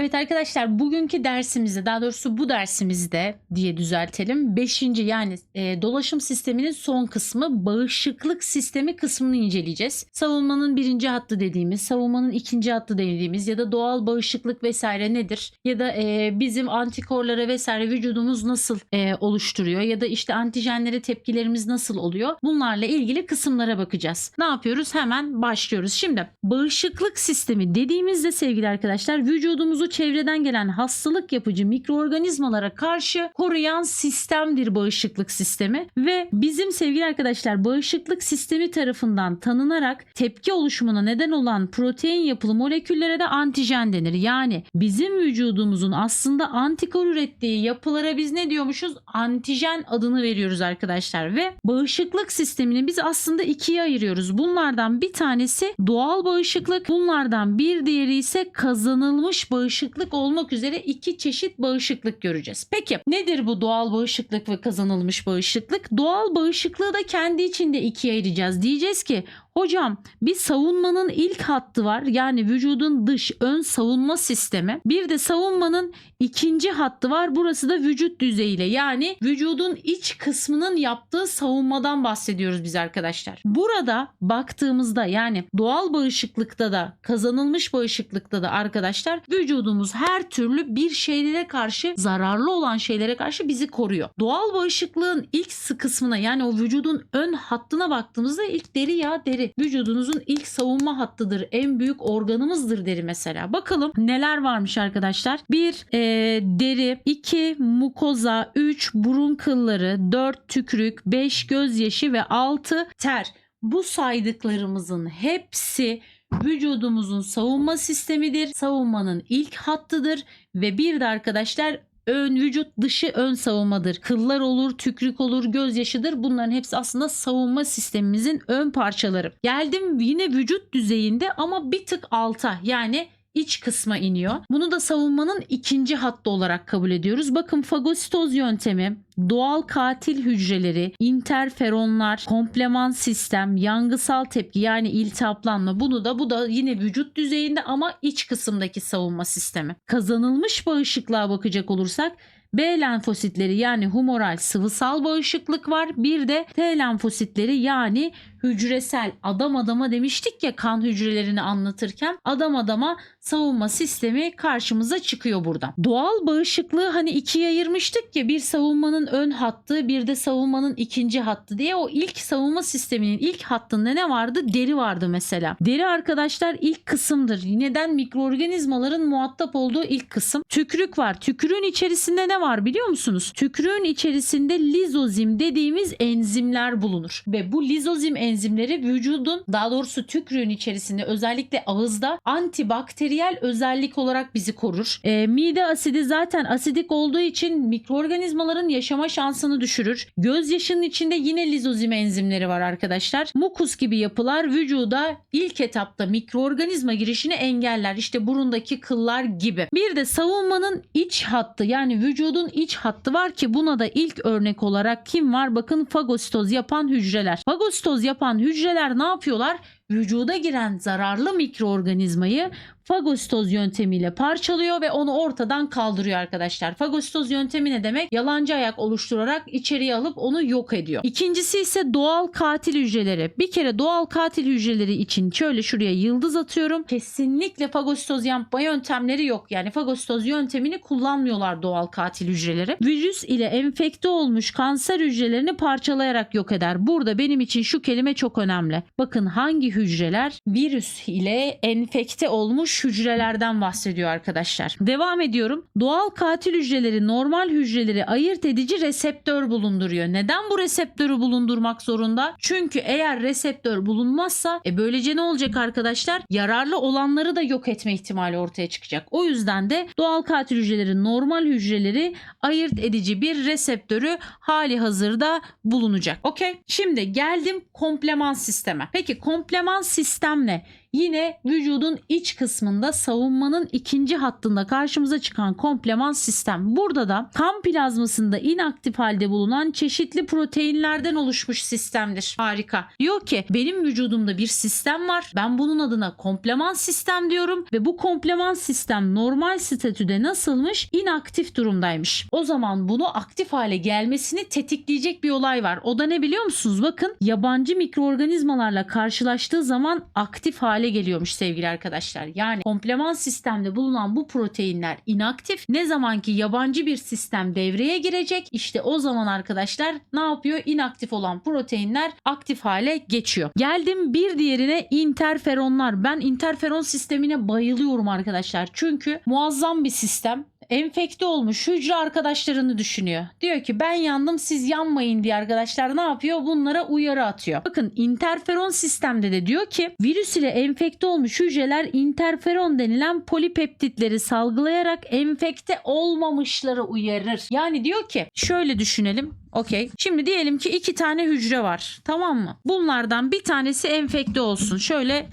Evet arkadaşlar bugünkü dersimizde daha doğrusu bu dersimizde diye düzeltelim. Beşinci yani e, dolaşım sisteminin son kısmı bağışıklık sistemi kısmını inceleyeceğiz. Savunmanın birinci hattı dediğimiz, savunmanın ikinci hattı dediğimiz ya da doğal bağışıklık vesaire nedir? Ya da e, bizim antikorlara vesaire vücudumuz nasıl e, oluşturuyor? Ya da işte antijenlere tepkilerimiz nasıl oluyor? Bunlarla ilgili kısımlara bakacağız. Ne yapıyoruz? Hemen başlıyoruz. Şimdi bağışıklık sistemi dediğimizde sevgili arkadaşlar vücudumuzu çevreden gelen hastalık yapıcı mikroorganizmalara karşı koruyan sistemdir bağışıklık sistemi ve bizim sevgili arkadaşlar bağışıklık sistemi tarafından tanınarak tepki oluşumuna neden olan protein yapılı moleküllere de antijen denir. Yani bizim vücudumuzun aslında antikor ürettiği yapılara biz ne diyormuşuz? Antijen adını veriyoruz arkadaşlar ve bağışıklık sistemini biz aslında ikiye ayırıyoruz. Bunlardan bir tanesi doğal bağışıklık, bunlardan bir diğeri ise kazanılmış bağışıklık olmak üzere iki çeşit bağışıklık göreceğiz. Peki nedir bu doğal bağışıklık ve kazanılmış bağışıklık? Doğal bağışıklığı da kendi içinde ikiye ayıracağız. Diyeceğiz ki Hocam bir savunmanın ilk hattı var. Yani vücudun dış ön savunma sistemi. Bir de savunmanın ikinci hattı var. Burası da vücut düzeyiyle. Yani vücudun iç kısmının yaptığı savunmadan bahsediyoruz biz arkadaşlar. Burada baktığımızda yani doğal bağışıklıkta da kazanılmış bağışıklıkta da arkadaşlar vücudumuz her türlü bir şeylere karşı zararlı olan şeylere karşı bizi koruyor. Doğal bağışıklığın ilk kısmına yani o vücudun ön hattına baktığımızda ilk deri ya deri vücudunuzun ilk savunma hattıdır. En büyük organımızdır deri mesela. Bakalım neler varmış arkadaşlar. 1 deri, 2 mukoza, 3 burun kılları, 4 tükürük, 5 gözyaşı ve 6 ter. Bu saydıklarımızın hepsi vücudumuzun savunma sistemidir. Savunmanın ilk hattıdır ve bir de arkadaşlar ön vücut dışı ön savunmadır. Kıllar olur, tükrük olur, gözyaşıdır. Bunların hepsi aslında savunma sistemimizin ön parçaları. Geldim yine vücut düzeyinde ama bir tık alta yani iç kısma iniyor. Bunu da savunmanın ikinci hattı olarak kabul ediyoruz. Bakın fagositoz yöntemi, doğal katil hücreleri, interferonlar, kompleman sistem, yangısal tepki yani iltihaplanma bunu da bu da yine vücut düzeyinde ama iç kısımdaki savunma sistemi. Kazanılmış bağışıklığa bakacak olursak B lenfositleri yani humoral sıvısal bağışıklık var. Bir de T lenfositleri yani hücresel adam adama demiştik ya kan hücrelerini anlatırken adam adama savunma sistemi karşımıza çıkıyor burada. Doğal bağışıklığı hani ikiye ayırmıştık ya bir savunmanın ön hattı bir de savunmanın ikinci hattı diye o ilk savunma sisteminin ilk hattında ne vardı? Deri vardı mesela. Deri arkadaşlar ilk kısımdır. Neden mikroorganizmaların muhatap olduğu ilk kısım. Tükürük var. Tükürüğün içerisinde ne var biliyor musunuz? Tükürüğün içerisinde lizozim dediğimiz enzimler bulunur. Ve bu lizozim enzimleri vücudun daha doğrusu tükürüğün içerisinde özellikle ağızda antibakteriyel özellik olarak bizi korur. E, mide asidi zaten asidik olduğu için mikroorganizmaların yaşama şansını düşürür. Gözyaşının içinde yine lizozim enzimleri var arkadaşlar. Mukus gibi yapılar vücuda ilk etapta mikroorganizma girişini engeller. İşte burundaki kıllar gibi. Bir de savunmanın iç hattı yani vücudun iç hattı var ki buna da ilk örnek olarak kim var? Bakın fagositoz yapan hücreler. Fagositoz yapan hücreler ne yapıyorlar? Vücuda giren zararlı mikroorganizmayı fagositoz yöntemiyle parçalıyor ve onu ortadan kaldırıyor arkadaşlar. Fagositoz yöntemi ne demek? Yalancı ayak oluşturarak içeriye alıp onu yok ediyor. İkincisi ise doğal katil hücreleri. Bir kere doğal katil hücreleri için şöyle şuraya yıldız atıyorum. Kesinlikle fagositoz yapma yöntemleri yok. Yani fagositoz yöntemini kullanmıyorlar doğal katil hücreleri. Virüs ile enfekte olmuş kanser hücrelerini parçalayarak yok eder. Burada benim için şu kelime çok önemli. Bakın hangi hücreler virüs ile enfekte olmuş hücrelerden bahsediyor arkadaşlar. Devam ediyorum. Doğal katil hücreleri normal hücreleri ayırt edici reseptör bulunduruyor. Neden bu reseptörü bulundurmak zorunda? Çünkü eğer reseptör bulunmazsa e böylece ne olacak arkadaşlar? Yararlı olanları da yok etme ihtimali ortaya çıkacak. O yüzden de doğal katil hücreleri normal hücreleri ayırt edici bir reseptörü hali hazırda bulunacak. Okey. Şimdi geldim kompleman sisteme. Peki kompleman sistem ne? Yine vücudun iç kısmında savunmanın ikinci hattında karşımıza çıkan komplement sistem. Burada da kan plazmasında inaktif halde bulunan çeşitli proteinlerden oluşmuş sistemdir. Harika. Diyor ki benim vücudumda bir sistem var. Ben bunun adına komplement sistem diyorum ve bu komplement sistem normal statüde nasılmış? İnaktif durumdaymış. O zaman bunu aktif hale gelmesini tetikleyecek bir olay var. O da ne biliyor musunuz? Bakın yabancı mikroorganizmalarla karşılaştığı zaman aktif hale geliyormuş sevgili arkadaşlar. Yani komplement sistemde bulunan bu proteinler inaktif. Ne zaman ki yabancı bir sistem devreye girecek işte o zaman arkadaşlar ne yapıyor? İnaktif olan proteinler aktif hale geçiyor. Geldim bir diğerine interferonlar. Ben interferon sistemine bayılıyorum arkadaşlar. Çünkü muazzam bir sistem enfekte olmuş hücre arkadaşlarını düşünüyor. Diyor ki ben yandım siz yanmayın diye arkadaşlar ne yapıyor? Bunlara uyarı atıyor. Bakın interferon sistemde de diyor ki virüs ile enfekte olmuş hücreler interferon denilen polipeptitleri salgılayarak enfekte olmamışları uyarır. Yani diyor ki şöyle düşünelim. Okey. Şimdi diyelim ki iki tane hücre var. Tamam mı? Bunlardan bir tanesi enfekte olsun. Şöyle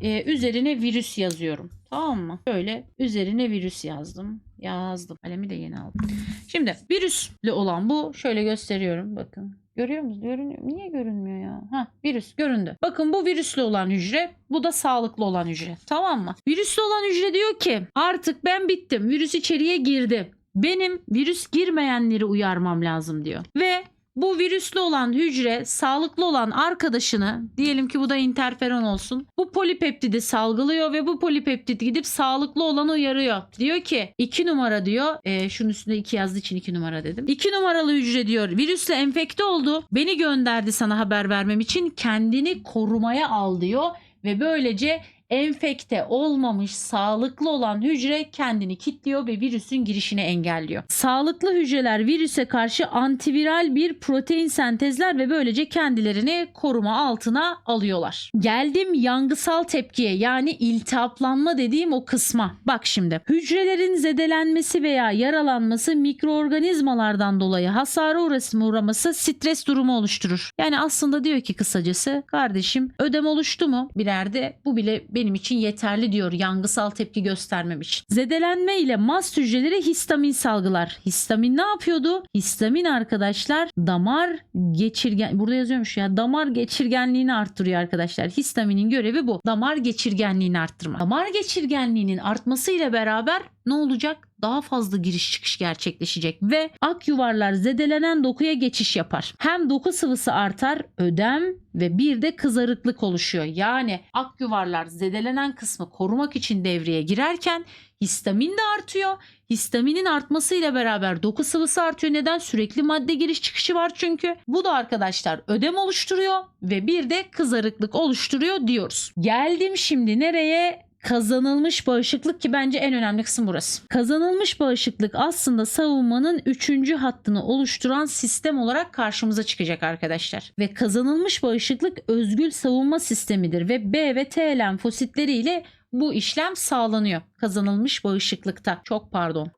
e, üzerine virüs yazıyorum. Tamam mı? Şöyle üzerine virüs yazdım. Yazdım. Kalemi de yeni aldım. Şimdi virüslü olan bu. Şöyle gösteriyorum. Bakın. Görüyor musunuz? Görünüyor. Niye görünmüyor ya? Ha, virüs göründü. Bakın bu virüslü olan hücre, bu da sağlıklı olan hücre. Tamam mı? Virüslü olan hücre diyor ki artık ben bittim. Virüs içeriye girdi. Benim virüs girmeyenleri uyarmam lazım diyor. Ve bu virüslü olan hücre sağlıklı olan arkadaşını diyelim ki bu da interferon olsun. Bu polipeptidi salgılıyor ve bu polipeptit gidip sağlıklı olanı uyarıyor. Diyor ki 2 numara diyor. E, şunun üstünde 2 yazdığı için 2 numara dedim. 2 numaralı hücre diyor virüsle enfekte oldu. Beni gönderdi sana haber vermem için kendini korumaya al diyor. Ve böylece enfekte olmamış sağlıklı olan hücre kendini kilitliyor ve virüsün girişini engelliyor. Sağlıklı hücreler virüse karşı antiviral bir protein sentezler ve böylece kendilerini koruma altına alıyorlar. Geldim yangısal tepkiye yani iltihaplanma dediğim o kısma. Bak şimdi hücrelerin zedelenmesi veya yaralanması mikroorganizmalardan dolayı hasara uğraması stres durumu oluşturur. Yani aslında diyor ki kısacası kardeşim ödem oluştu mu bir yerde bu bile benim için yeterli diyor yangısal tepki göstermem için. Zedelenme ile mast hücreleri histamin salgılar. Histamin ne yapıyordu? Histamin arkadaşlar damar geçirgen burada yazıyormuş ya damar geçirgenliğini arttırıyor arkadaşlar. Histaminin görevi bu. Damar geçirgenliğini arttırma. Damar geçirgenliğinin artmasıyla beraber ne olacak? Daha fazla giriş çıkış gerçekleşecek ve ak yuvarlar zedelenen dokuya geçiş yapar. Hem doku sıvısı artar, ödem ve bir de kızarıklık oluşuyor. Yani ak yuvarlar zedelenen kısmı korumak için devreye girerken histamin de artıyor. Histaminin artmasıyla beraber doku sıvısı artıyor. Neden? Sürekli madde giriş çıkışı var çünkü. Bu da arkadaşlar ödem oluşturuyor ve bir de kızarıklık oluşturuyor diyoruz. Geldim şimdi nereye? Kazanılmış bağışıklık ki bence en önemli kısım burası. Kazanılmış bağışıklık aslında savunmanın üçüncü hattını oluşturan sistem olarak karşımıza çıkacak arkadaşlar. Ve kazanılmış bağışıklık özgül savunma sistemidir ve B ve T lenfositleriyle bu işlem sağlanıyor. Kazanılmış bağışıklıkta. Çok pardon.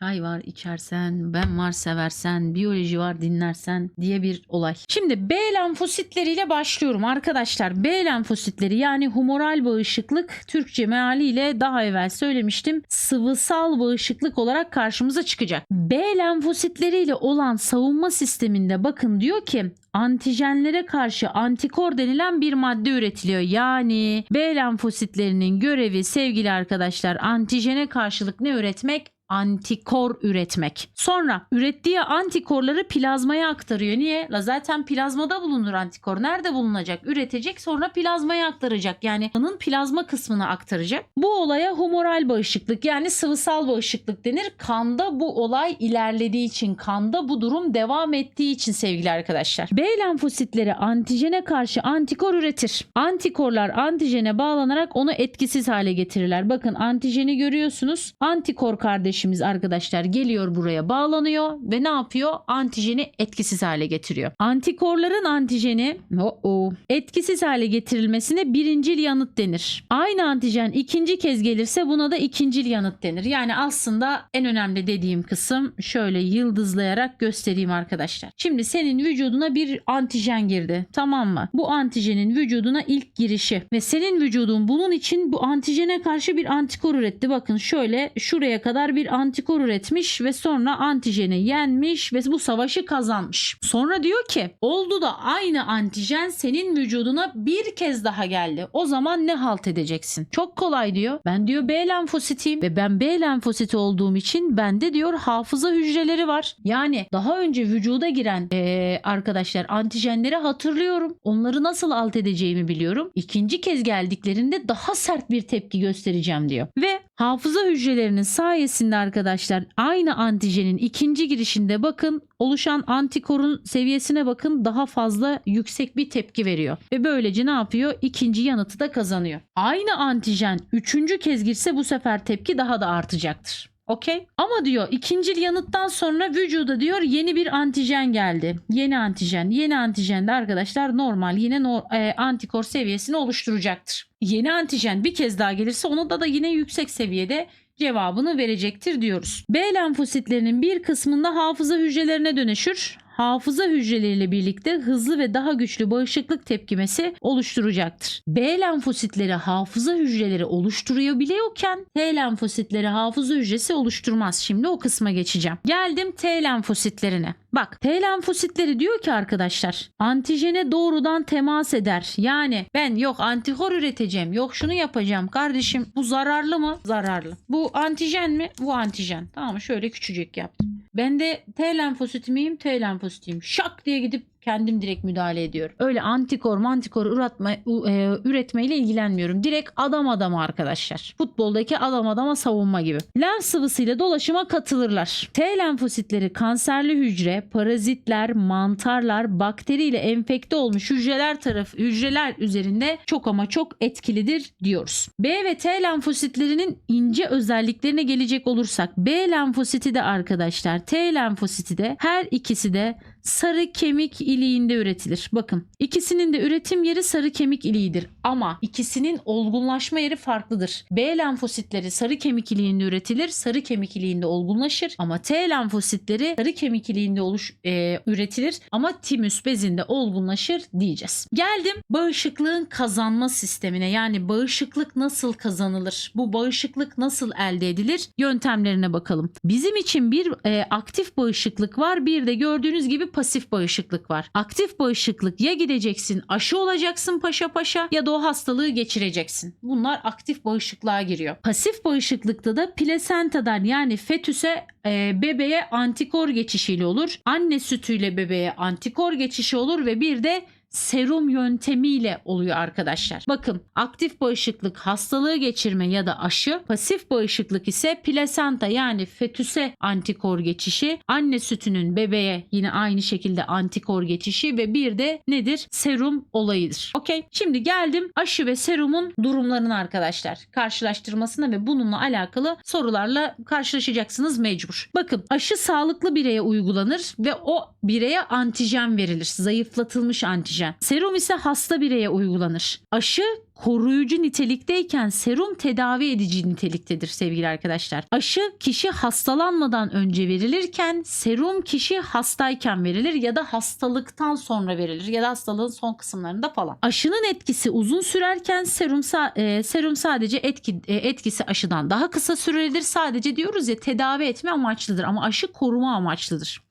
Çay var içersen, ben var seversen, biyoloji var dinlersen diye bir olay. Şimdi B lenfositleriyle başlıyorum arkadaşlar. B lenfositleri yani humoral bağışıklık Türkçe mealiyle daha evvel söylemiştim. Sıvısal bağışıklık olarak karşımıza çıkacak. B lenfositleriyle olan savunma sisteminde bakın diyor ki antijenlere karşı antikor denilen bir madde üretiliyor. Yani B lenfositlerinin görevi sevgili arkadaşlar antijene karşılık ne üretmek? Antikor üretmek. Sonra ürettiği antikorları plazmaya aktarıyor. Niye? La zaten plazmada bulunur antikor. Nerede bulunacak? Üretecek sonra plazmaya aktaracak. Yani kanın plazma kısmını aktaracak. Bu olaya humoral bağışıklık yani sıvısal bağışıklık denir. Kanda bu olay ilerlediği için, kanda bu durum devam ettiği için sevgili arkadaşlar. B lenfositleri antijene karşı antikor üretir. Antikorlar antijene bağlanarak onu etkisiz hale getirirler. Bakın antijeni görüyorsunuz. Antikor kardeş kardeşimiz arkadaşlar geliyor buraya bağlanıyor ve ne yapıyor? Antijeni etkisiz hale getiriyor. Antikorların antijeni o o etkisiz hale getirilmesine birincil yanıt denir. Aynı antijen ikinci kez gelirse buna da ikincil yanıt denir. Yani aslında en önemli dediğim kısım şöyle yıldızlayarak göstereyim arkadaşlar. Şimdi senin vücuduna bir antijen girdi. Tamam mı? Bu antijenin vücuduna ilk girişi ve senin vücudun bunun için bu antijene karşı bir antikor üretti. Bakın şöyle şuraya kadar bir antikor üretmiş ve sonra antijeni yenmiş ve bu savaşı kazanmış. Sonra diyor ki oldu da aynı antijen senin vücuduna bir kez daha geldi. O zaman ne halt edeceksin? Çok kolay diyor. Ben diyor B lenfositiyim ve ben B lenfositi olduğum için bende diyor hafıza hücreleri var. Yani daha önce vücuda giren eee, arkadaşlar antijenleri hatırlıyorum. Onları nasıl alt edeceğimi biliyorum. İkinci kez geldiklerinde daha sert bir tepki göstereceğim diyor. Ve hafıza hücrelerinin sayesinde arkadaşlar aynı antijenin ikinci girişinde bakın oluşan antikorun seviyesine bakın daha fazla yüksek bir tepki veriyor. Ve böylece ne yapıyor? İkinci yanıtı da kazanıyor. Aynı antijen üçüncü kez girse bu sefer tepki daha da artacaktır. Okey. Ama diyor ikincil yanıttan sonra vücuda diyor yeni bir antijen geldi. Yeni antijen. Yeni antijen de arkadaşlar normal yine no- e, antikor seviyesini oluşturacaktır. Yeni antijen bir kez daha gelirse onu da da yine yüksek seviyede cevabını verecektir diyoruz. B lenfositlerinin bir kısmında hafıza hücrelerine dönüşür. Hafıza hücreleriyle birlikte hızlı ve daha güçlü bağışıklık tepkimesi oluşturacaktır. B lenfositleri hafıza hücreleri oluşturabiliyorken T lenfositleri hafıza hücresi oluşturmaz. Şimdi o kısma geçeceğim. Geldim T lenfositlerine. Bak T lenfositleri diyor ki arkadaşlar antijene doğrudan temas eder. Yani ben yok antikor üreteceğim yok şunu yapacağım kardeşim bu zararlı mı? Zararlı. Bu antijen mi? Bu antijen. Tamam? Şöyle küçücük yaptım. Ben de T lenfosit miyim? T lenfositiyim. Şak diye gidip kendim direkt müdahale ediyorum. Öyle antikor mantikor üretme, e, üretmeyle ilgilenmiyorum. Direkt adam adama arkadaşlar. Futboldaki adam adama savunma gibi. Lenf sıvısıyla dolaşıma katılırlar. T lenfositleri kanserli hücre, parazitler, mantarlar, bakteriyle enfekte olmuş hücreler tarafı hücreler üzerinde çok ama çok etkilidir diyoruz. B ve T lenfositlerinin ince özelliklerine gelecek olursak B lenfositi de arkadaşlar T lenfositi de her ikisi de sarı kemik iliğinde üretilir. Bakın ikisinin de üretim yeri sarı kemik iliğidir ama ikisinin olgunlaşma yeri farklıdır. B lenfositleri sarı kemik iliğinde üretilir, sarı kemik iliğinde olgunlaşır ama T lenfositleri sarı kemik iliğinde oluş, e, üretilir ama timüs bezinde olgunlaşır diyeceğiz. Geldim bağışıklığın kazanma sistemine yani bağışıklık nasıl kazanılır? Bu bağışıklık nasıl elde edilir? Yöntemlerine bakalım. Bizim için bir e, aktif bağışıklık var bir de gördüğünüz gibi pasif bağışıklık var. Aktif bağışıklık ya gideceksin aşı olacaksın paşa paşa ya da o hastalığı geçireceksin. Bunlar aktif bağışıklığa giriyor. Pasif bağışıklıkta da plasentadan yani fetüse e, bebeğe antikor geçişiyle olur. Anne sütüyle bebeğe antikor geçişi olur ve bir de serum yöntemiyle oluyor arkadaşlar. Bakın aktif bağışıklık hastalığı geçirme ya da aşı, pasif bağışıklık ise plasenta yani fetüse antikor geçişi, anne sütünün bebeğe yine aynı şekilde antikor geçişi ve bir de nedir? Serum olayıdır. Okey. Şimdi geldim aşı ve serumun durumlarına arkadaşlar. Karşılaştırmasına ve bununla alakalı sorularla karşılaşacaksınız mecbur. Bakın aşı sağlıklı bireye uygulanır ve o bireye antijen verilir. Zayıflatılmış antijen. Serum ise hasta bireye uygulanır. Aşı koruyucu nitelikteyken serum tedavi edici niteliktedir sevgili arkadaşlar. Aşı kişi hastalanmadan önce verilirken serum kişi hastayken verilir ya da hastalıktan sonra verilir ya da hastalığın son kısımlarında falan. Aşının etkisi uzun sürerken serum e, serum sadece etki e, etkisi aşıdan daha kısa süredir. Sadece diyoruz ya tedavi etme amaçlıdır ama aşı koruma amaçlıdır.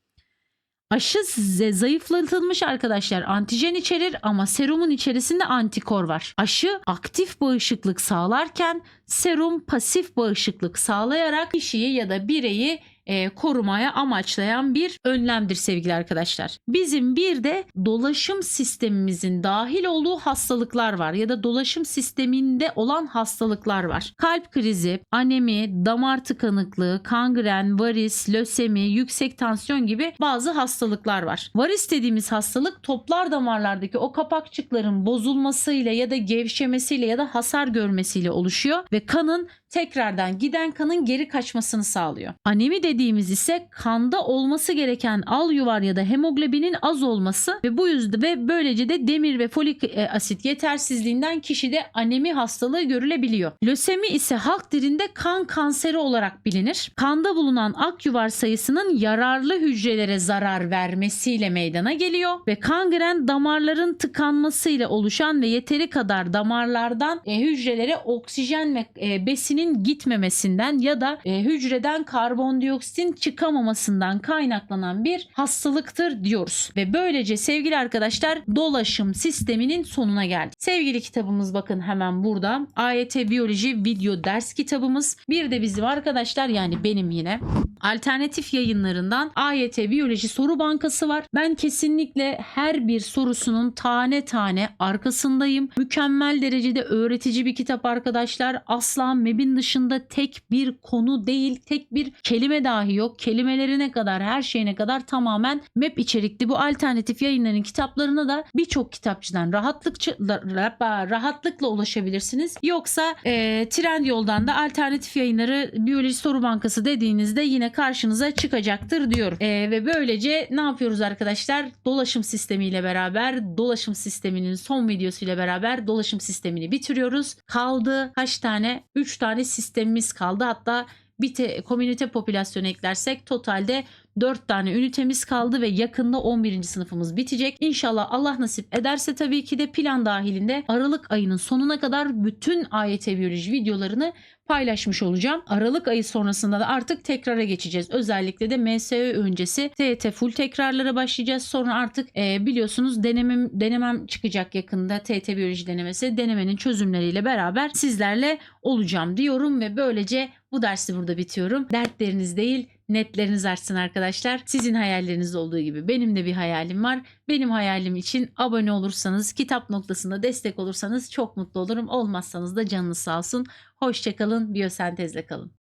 Aşı z- zayıflatılmış arkadaşlar antijen içerir ama serumun içerisinde antikor var. Aşı aktif bağışıklık sağlarken serum pasif bağışıklık sağlayarak kişiyi ya da bireyi e, korumaya amaçlayan bir önlemdir sevgili arkadaşlar. Bizim bir de dolaşım sistemimizin dahil olduğu hastalıklar var ya da dolaşım sisteminde olan hastalıklar var. Kalp krizi, anemi, damar tıkanıklığı, kangren, varis, lösemi, yüksek tansiyon gibi bazı hastalıklar var. Varis dediğimiz hastalık toplar damarlardaki o kapakçıkların bozulmasıyla ya da gevşemesiyle ya da hasar görmesiyle oluşuyor ve kanın tekrardan giden kanın geri kaçmasını sağlıyor. Anemi dediğimiz ise kanda olması gereken al yuvar ya da hemoglobinin az olması ve bu yüzden ve böylece de demir ve folik e, asit yetersizliğinden kişide anemi hastalığı görülebiliyor. Lösemi ise halk dilinde kan kanseri olarak bilinir. Kanda bulunan ak yuvar sayısının yararlı hücrelere zarar vermesiyle meydana geliyor ve kangren damarların tıkanmasıyla oluşan ve yeteri kadar damarlardan e, hücrelere oksijen ve e, besinin gitmemesinden ya da e, hücreden karbondioksitin çıkamamasından kaynaklanan bir hastalıktır diyoruz. Ve böylece sevgili arkadaşlar dolaşım sisteminin sonuna geldik. Sevgili kitabımız bakın hemen burada. AYT Biyoloji video ders kitabımız. Bir de bizim arkadaşlar yani benim yine alternatif yayınlarından AYT Biyoloji soru bankası var. Ben kesinlikle her bir sorusunun tane tane arkasındayım. Mükemmel derecede öğretici bir kitap arkadaşlar. Asla MEB'in dışında tek bir konu değil, tek bir kelime dahi yok. Kelimelerine kadar, her şeyine kadar tamamen MEB içerikli. Bu alternatif yayınların kitaplarına da birçok kitapçıdan rahatlıkça, rahatlıkla ulaşabilirsiniz. Yoksa e, Trendyol'dan da alternatif yayınları biyoloji soru bankası dediğinizde yine karşınıza çıkacaktır diyorum. E, ve böylece ne yapıyoruz arkadaşlar? Dolaşım sistemiyle beraber dolaşım sisteminin son videosuyla beraber dolaşım sistemini bitiriyoruz. Kaldı kaç tane? 3 tane sistemimiz kaldı. Hatta bir te, komünite popülasyonu eklersek totalde 4 tane ünitemiz kaldı ve yakında 11. sınıfımız bitecek. İnşallah Allah nasip ederse tabii ki de plan dahilinde Aralık ayının sonuna kadar bütün AYT biyoloji videolarını paylaşmış olacağım. Aralık ayı sonrasında da artık tekrara geçeceğiz. Özellikle de MSÖ öncesi TET full tekrarlara başlayacağız. Sonra artık e, biliyorsunuz denemem denemem çıkacak yakında TET biyoloji denemesi. Denemenin çözümleriyle beraber sizlerle olacağım diyorum ve böylece bu dersi burada bitiyorum. Dertleriniz değil netleriniz artsın arkadaşlar. Sizin hayalleriniz olduğu gibi benim de bir hayalim var. Benim hayalim için abone olursanız, kitap noktasında destek olursanız çok mutlu olurum. Olmazsanız da canınız sağ olsun. Hoşçakalın, biyosentezle kalın.